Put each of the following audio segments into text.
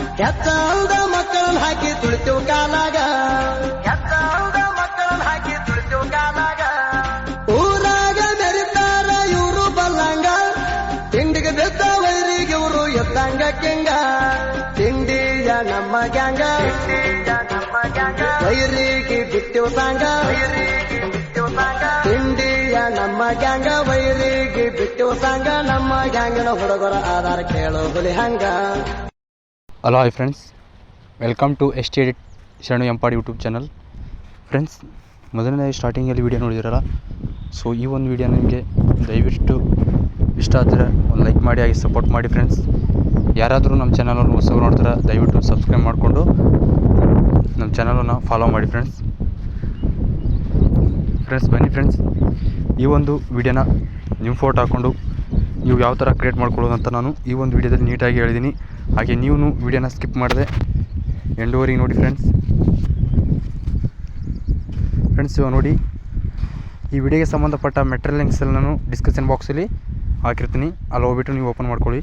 ಎತ್ತಾಲ್ದ ಮಕ್ಕಳನ್ನ ಹಾಕಿ ತುಳಿತೇವ್ ಕಾಲಾಗ. ಎತ್ತಾಲ್ದ ಮಕ್ಕಳನ್ನ ಹಾಕಿ ತುಳಿತೇವ್ ಕಾಲಾಗ. ಊರಾಗ ಮೆರಿತಾರ ಇವರು ಬಲ್ಲಂಗ. ತಿಂಡಿಗೆ ಬಿದ್ದ ವೈರಿಗೆ ಇವರು ಎತ್ತಂಗ ಕೆಂಗ. ತಿಂಡಿಯ ನಮ್ಮ ಗ್ಯಾಂಗ. ನಮ್ಮ ಗ್ಯಾಂಗ. ವೈರಿಗೆ ಬಿಟ್ಟೆವ್ ಸಾಂಗ. ತಿಂಡಿಯ ನಮ್ಮ ಗ್ಯಾಂಗ. ವೈರಿಗೆ ಬಿಟ್ಟು ಸಾಂಗ. ನಮ್ಮ ಗ್ಯಾಂಗನ ಹುಡುಗರ ಆಧಾರ ಕೇಳೋ ಹುಲಿ ಹಂಗ. Hello hi friends welcome to S T edit Sharanu Empadi YouTube channel friends ಮೊದಲನೇ ಸ್ಟಾರ್ಟಿಂಗಲ್ಲಿ ವೀಡಿಯೋ ನೋಡಿದಿರಲ್ಲ? ಸೊ ಈ ಒಂದು ವೀಡಿಯೋ ನಿಮಗೆ ದಯವಿಟ್ಟು ಇಷ್ಟ ಆದರೆ ಒಂದು ಲೈಕ್ ಮಾಡಿ ಆಗಿ ಸಪೋರ್ಟ್ ಮಾಡಿ ಫ್ರೆಂಡ್ಸ್ ಯಾರಾದರೂ ನಮ್ಮ ಚಾನಲನ್ನು ಹೊಸ ನೋಡ್ತಾರೆ, ದಯವಿಟ್ಟು ಸಬ್ಸ್ಕ್ರೈಬ್ ಮಾಡಿಕೊಂಡು ನಮ್ಮ ಚಾನಲನ್ನು ಫಾಲೋ ಮಾಡಿ ಫ್ರೆಂಡ್ಸ್ ಫ್ರೆಂಡ್ಸ್ ಬನ್ನಿ ಫ್ರೆಂಡ್ಸ್ ಈ ಒಂದು ವಿಡಿಯೋನ ನಿಮ್ಮ ಫೋಟೋ ಹಾಕ್ಕೊಂಡು ನೀವು ಯಾವ ಥರ ಕ್ರಿಯೇಟ್ ಮಾಡ್ಕೊಳ್ಳೋದು ಅಂತ ನಾನು ಈ ಒಂದು ವಿಡಿಯೋದಲ್ಲಿ ನೀಟಾಗಿ ಹೇಳಿದ್ದೀನಿ ಹಾಗೆ ನೀವು ವಿಡಿಯೋನ ಸ್ಕಿಪ್ ಮಾಡಿದೆ ಎಂಡುವರೆಗೆ ನೋಡಿ ಫ್ರೆಂಡ್ಸ್ ಫ್ರೆಂಡ್ಸ್ ನೋಡಿ, ಈ ವಿಡಿಯೋಗೆ ಸಂಬಂಧಪಟ್ಟ ಮೆಟೀರಿಯಲ್ ಲಿಂಕ್ಸ್ ಎಲ್ಲ ನಾನು ಡಿಸ್ಕ್ರಿಪ್ಷನ್ ಬಾಕ್ಸಲ್ಲಿ ಹಾಕಿರ್ತೀನಿ. ಅಲ್ಲಿ ಹೋಗ್ಬಿಟ್ಟು ನೀವು ಓಪನ್ ಮಾಡ್ಕೊಳ್ಳಿ.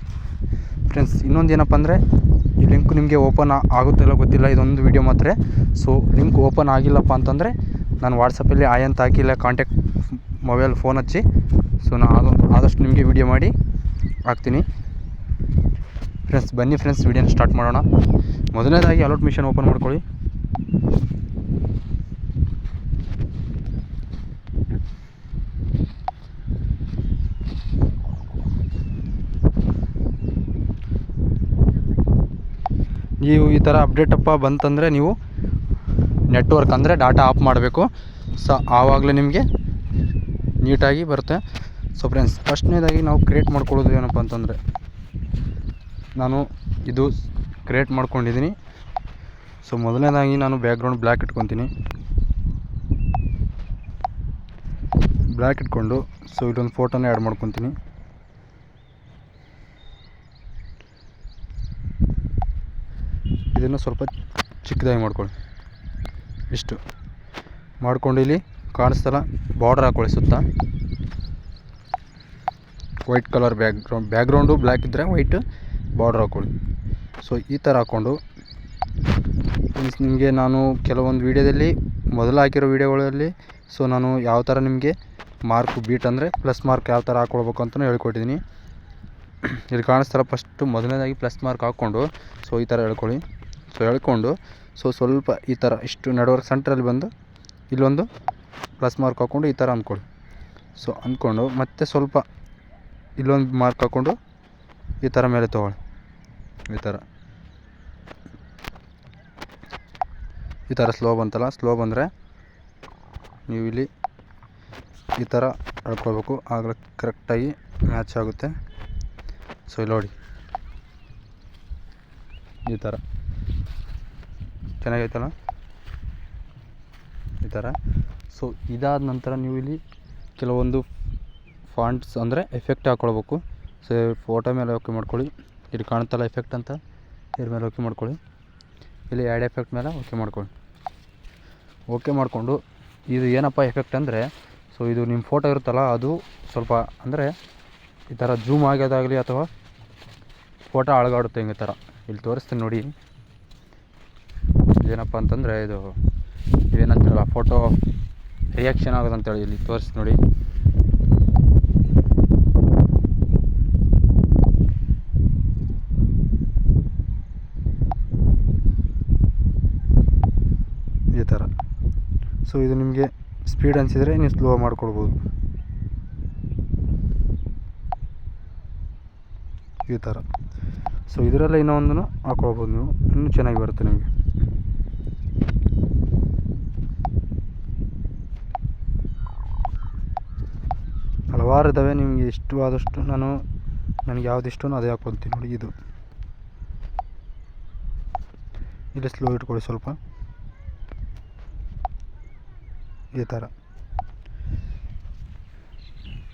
ಫ್ರೆಂಡ್ಸ್ ಇನ್ನೊಂದು ಏನಪ್ಪ ಅಂದರೆ, ಈ ಲಿಂಕ್ ನಿಮಗೆ ಓಪನ್ ಆಗುತ್ತಿಲ್ಲ ಗೊತ್ತಿಲ್ಲ, ಇದೊಂದು ವಿಡಿಯೋ ಮಾತ್ರ. ಸೊ ಲಿಂಕ್ ಓಪನ್ ಆಗಿಲ್ಲಪ್ಪ ಅಂತಂದರೆ, ನಾನು ವಾಟ್ಸಪ್ಪಲ್ಲಿ ಆಯ್ ಅಂತ ಹಾಕಿ ಇಲ್ಲ ಕಾಂಟ್ಯಾಕ್ಟ್ ಮೊಬೈಲ್ ಫೋನ್ ಹಚ್ಚಿ ಸೊ ನಾನು ಆದೊ- ಆದಷ್ಟು ನಿಮಗೆ ವಿಡಿಯೋ ಮಾಡಿ ಹಾಕ್ತೀನಿ. ಫ್ರೆಂಡ್ಸ್, ಬನ್ನಿ ಫ್ರೆಂಡ್ಸ್, ವೀಡಿಯೋನ ಸ್ಟಾರ್ಟ್ ಮಾಡೋಣ. ಮೊದಲನೇದಾಗಿ ಅಲೌಟ್ ಮಿಷನ್ ಓಪನ್ ಮಾಡ್ಕೊಳ್ಳಿ. ನೀವು ಈ ಥರ ಅಪ್ಪ ಬಂತಂದರೆ ನೀವು ನೆಟ್ವರ್ಕ್ ಅಂದರೆ ಡಾಟಾ ಆಫ್ ಮಾಡಬೇಕು. ಸೊ ಆವಾಗಲೇ ನಿಮಗೆ ನೀಟಾಗಿ ಬರುತ್ತೆ. ಸೊ ಫ್ರೆಂಡ್ಸ್ ಫಸ್ಟ್ನೇದಾಗಿ ನಾವು ಕ್ರಿಯೇಟ್ ಮಾಡ್ಕೊಳ್ಳೋದು ಏನಪ್ಪ ಅಂತಂದರೆ ನಾನು ಇದು ಕ್ರಿಯೇಟ್ ಮಾಡ್ಕೊಂಡಿದ್ದೀನಿ. ಸೊ ಮೊದಲನೇದಾಗಿ ನಾನು ಬ್ಯಾಕ್ಗ್ರೌಂಡ್ ಬ್ಲ್ಯಾಕ್ ಇಟ್ಕೊತೀನಿ. ಬ್ಲ್ಯಾಕ್ ಇಟ್ಕೊಂಡು ಸೊ ಇಲ್ಲೊಂದು ಫೋಟೋನ ಆ್ಯಡ್ ಮಾಡ್ಕೊತೀನಿ. ಇದನ್ನು ಸ್ವಲ್ಪ ಚಿಕ್ಕದಾಗಿ ಮಾಡ್ಕೊಳ್ಳಿ. ಇಷ್ಟು. ಮಾಡ್ಕೊಂಡು ಇಲ್ಲಿ ಕಾಣಿಸ್ತಲ್ಲ ಬಾರ್ಡರ್ ಹಾಕೊಳ್ಳಿ ಸುತ್ತ. White colour background background black ಇದ್ದರೆ ವೈಟ್ ಬಾರ್ಡರ್ ಹಾಕ್ಕೊಳ್ಳಿ. ಸೊ ಈ ಥರ ಹಾಕ್ಕೊಂಡು ಮೀನ್ಸ್ ನಿಮಗೆ ನಾನು ಕೆಲವೊಂದು ವೀಡಿಯೋದಲ್ಲಿ ಮೊದಲು ಹಾಕಿರೋ ವೀಡಿಯೋಗಳಲ್ಲಿ ಸೊ ನಾನು ಯಾವ ಥರ ನಿಮಗೆ ಮಾರ್ಕ್ ಬೀಟ್ ಅಂದರೆ ಪ್ಲಸ್ ಮಾರ್ಕ್ ಯಾವ ಥರ ಹಾಕ್ಕೊಳ್ಬೇಕು ಅಂತಲೂ ಹೇಳ್ಕೊಟ್ಟಿದ್ದೀನಿ ಇಲ್ಲಿ ಕಾಣಿಸ್ತಾರ ಫಸ್ಟು ಮೊದಲನೇದಾಗಿ ಪ್ಲಸ್ ಮಾರ್ಕ್ ಹಾಕ್ಕೊಂಡು ಸೊ ಈ ಥರ ಹೇಳ್ಕೊಳ್ಳಿ. ಸೊ ಹೇಳ್ಕೊಂಡು ಸೊ ಸ್ವಲ್ಪ ಈ ಥರ ಇಷ್ಟು ನಡುವರ್ಕ್ ಸೆಂಟ್ರಲ್ಲಿ ಬಂದು, ಇಲ್ಲೊಂದು ಪ್ಲಸ್ ಮಾರ್ಕ್ ಹಾಕ್ಕೊಂಡು ಈ ಥರ ಅಂದ್ಕೊಳ್ಳಿ. ಸೊ ಅಂದ್ಕೊಂಡು ಮತ್ತೆ ಸ್ವಲ್ಪ ಇಲ್ಲೊಂದು ಮಾರ್ಕ್ ಹಾಕ್ಕೊಂಡು ಈ ಥರ ಮೇಲೆ ತೊಗೊಳ್ಳಿ. ಈ ಥರ. ಈ ಥರ ಸ್ಲೋ ಬಂತಲ್ಲ ಸ್ಲೋ ಬಂದರೆ ನೀವು ಇಲ್ಲಿ ಈ ಥರ ಹೇಳ್ಕೊಳ್ಬೇಕು ಆಗಲೇ ಕರೆಕ್ಟಾಗಿ ಮ್ಯಾಚ್ ಆಗುತ್ತೆ. ಸೊ ಇಲ್ಲಿ ನೋಡಿ. ಈ ಥರ. ಚೆನ್ನಾಗೈತಲ್ಲ? ಈ ಥರ. ಸೊ ಇದಾದ ನಂತರ ನೀವು ಇಲ್ಲಿ ಕೆಲವೊಂದು ಫಾಂಟ್ಸ್ ಅಂದರೆ ಎಫೆಕ್ಟ್ ಹಾಕ್ಕೊಳ್ಬೇಕು ಸೊ ಫೋಟೋ ಮೇಲೆ ಓಕೆ ಮಾಡ್ಕೊಳ್ಳಿ. ಇಲ್ಲಿ ಕಾಣುತ್ತಲ್ಲ ಎಫೆಕ್ಟ್ ಅಂತ? ಇದ್ರ ಮೇಲೆ ಓಕೆ ಮಾಡ್ಕೊಳ್ಳಿ. ಇಲ್ಲಿ ಆ್ಯಡ್ ಎಫೆಕ್ಟ್ ಮೇಲೆ ಓಕೆ ಮಾಡ್ಕೊಳ್ಳಿ. ಓಕೆ ಮಾಡಿಕೊಂಡು, ಇದು ಏನಪ್ಪ ಎಫೆಕ್ಟ್ ಅಂದರೆ ಸೊ ಇದು ನಿಮ್ಮ ಫೋಟೋ ಇರುತ್ತಲ್ಲ, ಅದು ಸ್ವಲ್ಪ ಅಂದರೆ, ಈ ಥರ ಜೂಮ್ ಆಗೋದಾಗಲಿ ಅಥವಾ ಫೋಟೋ ಅಳಗಾಡುತ್ತೆ ಹಿಂಗೆ ಥರ ಇಲ್ಲಿ ತೋರಿಸ್ತೀನಿ ನೋಡಿ. ಏನಪ್ಪ ಅಂತಂದರೆ ಇದು ಏನಂತಾರಲ್ಲ ಫೋಟೋ ರಿಯಾಕ್ಷನ್ ಆಗೋದಂತೇಳಿ ಇಲ್ಲಿ ತೋರಿಸ್ತೀನಿ ನೋಡಿ ಈ ಥರ ಸೊ ಇದು ನಿಮಗೆ ಸ್ಪೀಡ್ ಅನಿಸಿದರೆ ನೀವು ಸ್ಲೋ ಮಾಡ್ಕೊಳ್ಬೋದು ಈ ಥರ ಸೊ ಇದರಲ್ಲೇ ಇನ್ನೂ ಒಂದನ್ನು ಹಾಕ್ಕೊಳ್ಬೋದು ನೀವು. ಇನ್ನೂ ಚೆನ್ನಾಗಿ ಬರುತ್ತೆ ನಿಮಗೆ. ಹಲವಾರು ಇದ್ದಾವೆ ನಿಮಗೆ ಇಷ್ಟವಾದಷ್ಟು ನಾನು ನನಗೆ ಯಾವ್ದು ಇಷ್ಟನೋ ಅದೇ ಹಾಕ್ಕೊಳ್ತೀನಿ ನೋಡಿ ಇದು. ಇಲ್ಲಿ ಸ್ಲೋ ಇಟ್ಕೊಳ್ಳಿ ಸ್ವಲ್ಪ. ಈ ಥರ.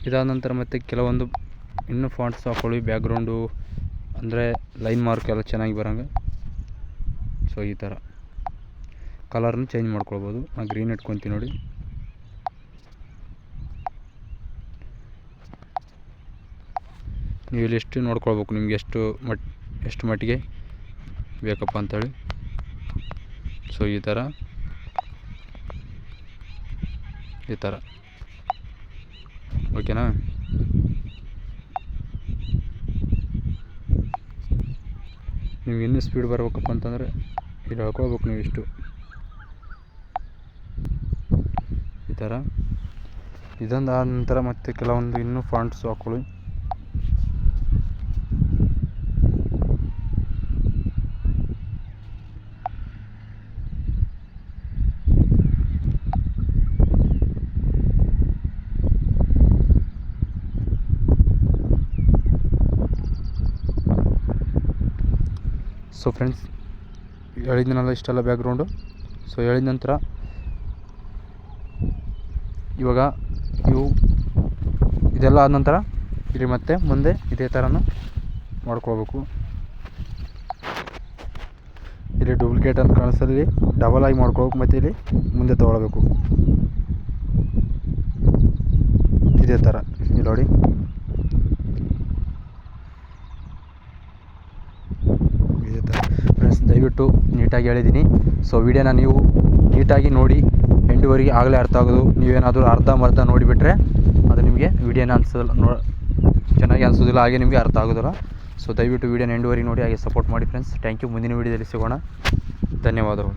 ಇದಾದ ನಂತರ ಮತ್ತೆ ಕೆಲವೊಂದು ಇನ್ನೂ ಫಾಂಟ್ಸ್ ಹಾಕೊಳ್ಳಿ ಬ್ಯಾಕ್ಗ್ರೌಂಡು ಅಂದರೆ ಲೈನ್ ಮಾರ್ಕ್ ಎಲ್ಲ ಚೆನ್ನಾಗಿ ಬರೋಂಗೆ. ಸೊ ಈ ಥರ. ಕಲರ್ನ ಚೇಂಜ್ ಮಾಡ್ಕೊಳ್ಬೋದು. ನಾನು ಗ್ರೀನ್ ಇಟ್ಕೊತೀನಿ ನೋಡಿ. ನೀವು ಇಲ್ಲಿ ಎಷ್ಟು ನೋಡ್ಕೊಳ್ಬೇಕು? ನಿಮ್ಗೆ ಎಷ್ಟು ಮಟ್, ಎಷ್ಟು ಮಟ್ಟಿಗೆ ಬೇಕಪ್ಪ ಅಂತೇಳಿ. ಸೊ ಈ ಥರ. ಈ ಥರ. ಓಕೆನಾ ನಿಮ್ಗೆ ಇನ್ನೂ ಸ್ಪೀಡ್ ಬರ್ಬೇಕಪ್ಪ ಅಂತಂದರೆ ಇಲ್ಲಿ ಹೇಳ್ಕೊಳ್ಬೇಕು ನೀವು ಇಷ್ಟು. ಈ ಥರ. ಇದೊಂದು ಆದ ನಂತರ ಮತ್ತೆ ಕೆಲವೊಂದು ಇನ್ನೂ ಫಾಂಟ್ಸ್ ಹಾಕೊಳ್ಳಿ. ಸೊ ಫ್ರೆಂಡ್ಸ್ ಹೇಳಿದ್ನಲ್ಲ ಇಷ್ಟೆಲ್ಲ ಬ್ಯಾಕ್ಗ್ರೌಂಡು ಸೊ ಹೇಳಿದ ನಂತರ ಇವಾಗ ಇವು ಇದೆಲ್ಲ ಆದ ನಂತರ ಇಲ್ಲಿ ಮತ್ತೆ ಮುಂದೆ ಇದೇ ಥರನೂ ಮಾಡ್ಕೊಳ್ಬೇಕು. ಇಲ್ಲಿ ಡೂಪ್ಲಿಕೇಟ್ ಅಂತ ಕಾಣಿಸಲ್ಲಿ ಡಬಲ್ ಆಗಿ ಮಾಡ್ಕೊಳ್ಬೇಕು ಮತ್ತು ಇಲ್ಲಿ ಮುಂದೆ ತೊಗೊಳ್ಬೇಕು. ಇದೇ ಥರ ನೋಡಿ ಇದೇ ಥರ ಫ್ರೆಂಡ್ಸ್ ದಯವಿಟ್ಟು ನೀಟಾಗಿ ಹೇಳಿದ್ದೀನಿ. ಸೊ ವಿಡಿಯೋನ ನೀವು ನೀಟಾಗಿ ನೋಡಿ, ಎಂಟುವರೆಗೆ ಆಗಲೇ ಅರ್ಥ ಆಗೋದು. ನೀವೇನಾದರೂ ಅರ್ಧಂಬರ್ಧ ನೋಡಿಬಿಟ್ರೆ ಅದು ನಿಮಗೆ ವಿಡಿಯೋನ ಅನಿಸೋದಿಲ್ಲ, ನೋ, ಚೆನ್ನಾಗಿ ಅನಿಸೋದಿಲ್ಲ, ಹಾಗೆ ನಿಮಗೆ ಅರ್ಥ ಆಗೋದಿಲ್ಲ. ಸೊ ದಯವಿಟ್ಟು ವಿಡಿಯೋನ ಎಂಟುವರೆಗೆ ನೋಡಿ, ಹಾಗೆ ಸಪೋರ್ಟ್ ಮಾಡಿ ಫ್ರೆಂಡ್ಸ್ ಥ್ಯಾಂಕ್ ಯು ಮುಂದಿನ ವಿಡಿಯೋದಲ್ಲಿ ಸಿಗೋಣ. ಧನ್ಯವಾದಗಳು.